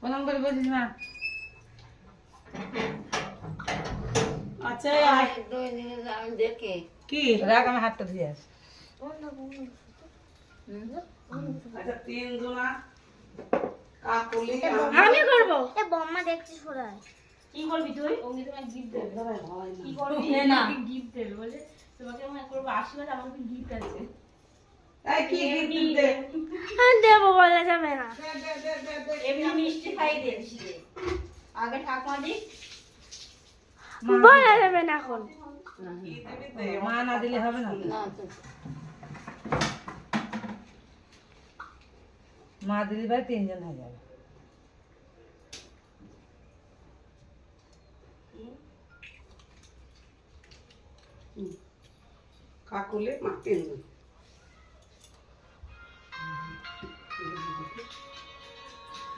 প্রণাম করে বলছিস মা। আচ্ছা আমি দেখে কি? রাখ আমি হাতটা দিয়ে আসি আচ্ছা তিন আমি করব। বম্মা দেখছি শোনায় কি করবি তুই? তোমায় গিফট দেবে। কি করবি? না। গিফট দেবে বলে তোমাকে মনে করব আশীর্বাদ আমার গিফট আছে। কি গিফট আমি দেবো? যাবে না। এমনি মিষ্টি খাই দে। আগে ঠাকুমা দি। বলা যাবে না এখন। মা না দিলে হবে না মা দিলে ভাই তিনজন হয়ে যাবে। কাকুলে মা তিন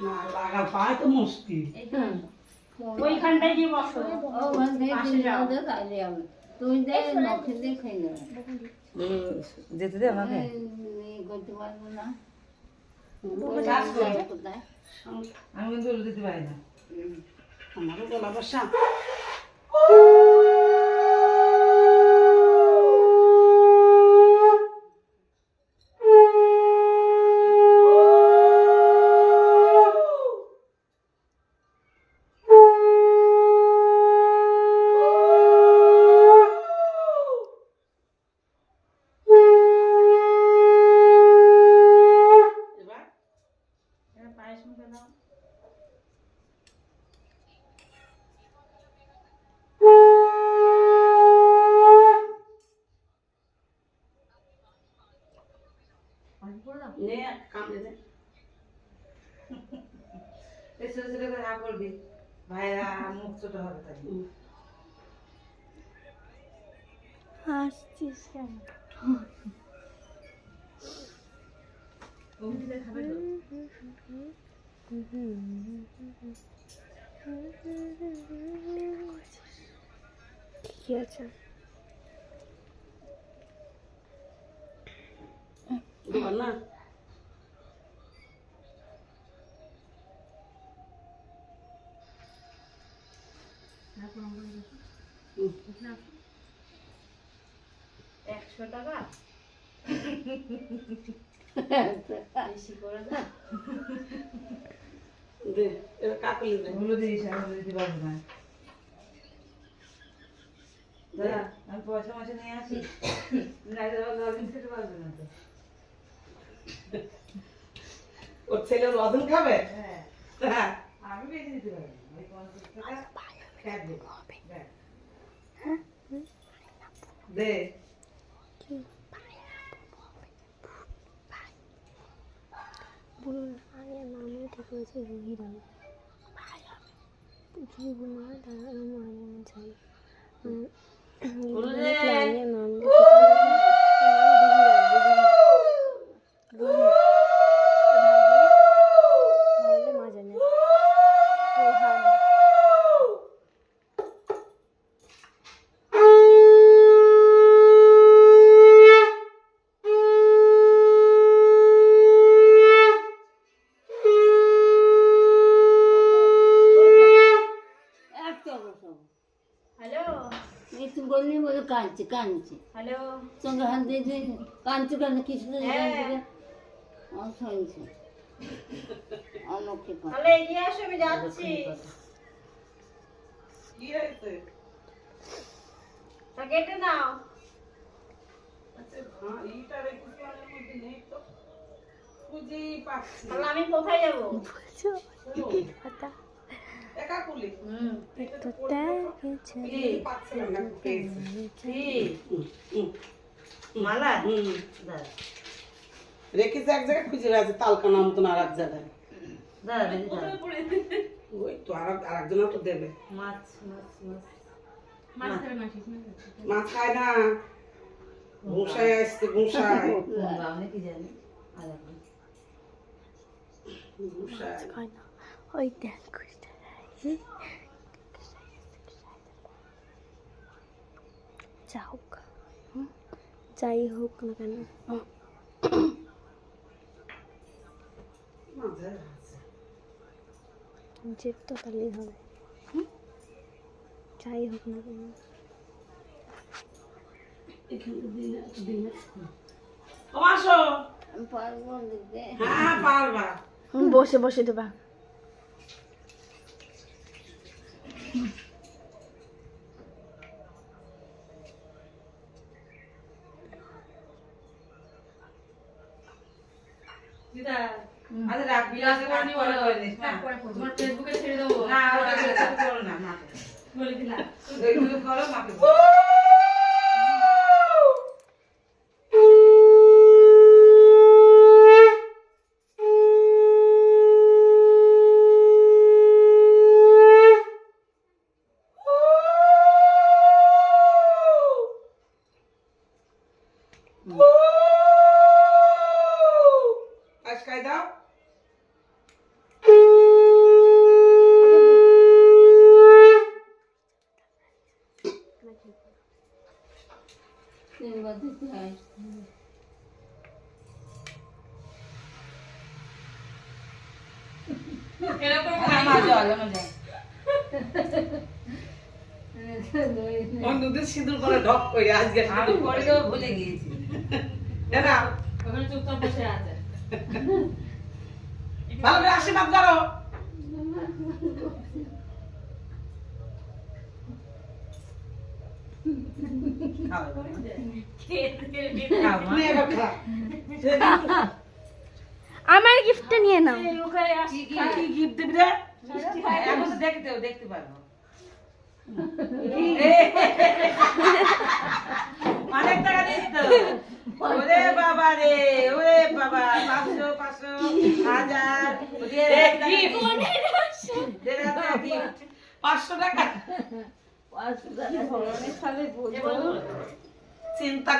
না লাগা পায় তো মুশকিল। ওইখানটায় গিয়ে বসো। ও দিন ওদের খাইলে আমি তুই দে নখে দিয়ে খাই না। যেতে দে আমাকে। করতে পারব না। আমি কিন্তু দিতে পারি না। আমারও গলা বসা। এই ছোট ছোট করে হা করবি ভাইরা মুখ ছোট হবে তাই। হাসছিস কেন? অমনি দিয়ে খাবে তো কি আছে? না? একশো টাকা? বেশি করে দাও। দে এবার কাকুলি দে। ওগুলো দিস আমি দিতে পারব না। দাদা আমি পয়সা মাসে নিয়ে আসি। না লবিন খেতে পারবে না তো। ওর ছেলে রজন খাবে? হ্যাঁ। হ্যাঁ। আমি বেশি দিতে পারব না। ওই পঞ্চাশ টাকা খ্যাট দেবো দেখ। দে। বলুন আগে নামও ঠিক হয়েছে রুহি রাম হয় তাহলে আমি মানে চাই প্ল্যানে নাম মা জানে রোহান একটা বসো হ্যালো এই তুই বললি বলে কাঁদছে কাঁদছে। হ্যালো। সঙ্গে হাত দিয়েছে কাঁদছে কিছু তো হ্যাঁ। শুনছে আমাকে তাহলে এগিয়ে আসো আমি যাচ্ছি। কি হয়েছে? তা কেটে নাও। আচ্ছা হ্যাঁ। তাহলে আমি কোথায় যাব? বলছো? কথা? এ হুম তো দেখেছে খুঁজেই পাচ্ছিলাম না পেয়েছি কি হুম, হুম, মালা হুম। রেখেছে এক জায়গায় খুঁজে গেছে তালকানা মতন আর এক জায়গায় ওই তো আর আর তো দেবে। মাছ মাছ মাছ। মাছ না মাছ খায় না। ঘুষায় আসছে ঘুষায় কি জানি। ঘুষায় না। ওই দেখ খুঁজতে যা হোক যাই হোক না কেন। মাঝে আছে জেদ তো তাহলেই হবে। যাই হোক না কেন। হ্যাঁ বসে বসে দেবা। আরে রাখ বিলাসে করে নি বলে করে নিস না তোমার ফেসবুকে ছেড়ে দেবো। না ওটা করো না মা বলে দিলাম। মাকে এরকম বন্ধুদের সিঁদুর করে ঢক করে আজকে আমি পরে দেবো ভুলে গিয়েছি। দাদা ওখানে চুপচাপ বসে আছে। ভালো করে আশীর্বাদ করো। খাও খাও। আমার গিফটটা নিয়ে নাও। কি কি? গিফট দিবি রে? এখন দেখতে দেখতে পারব। অনেক টাকা দিস তো। ওরে বাবা রে ওরে বাবা পাঁচশো পাঁচশো হাজার। পাঁচশো টাকা। পাঁচশো চিন্তা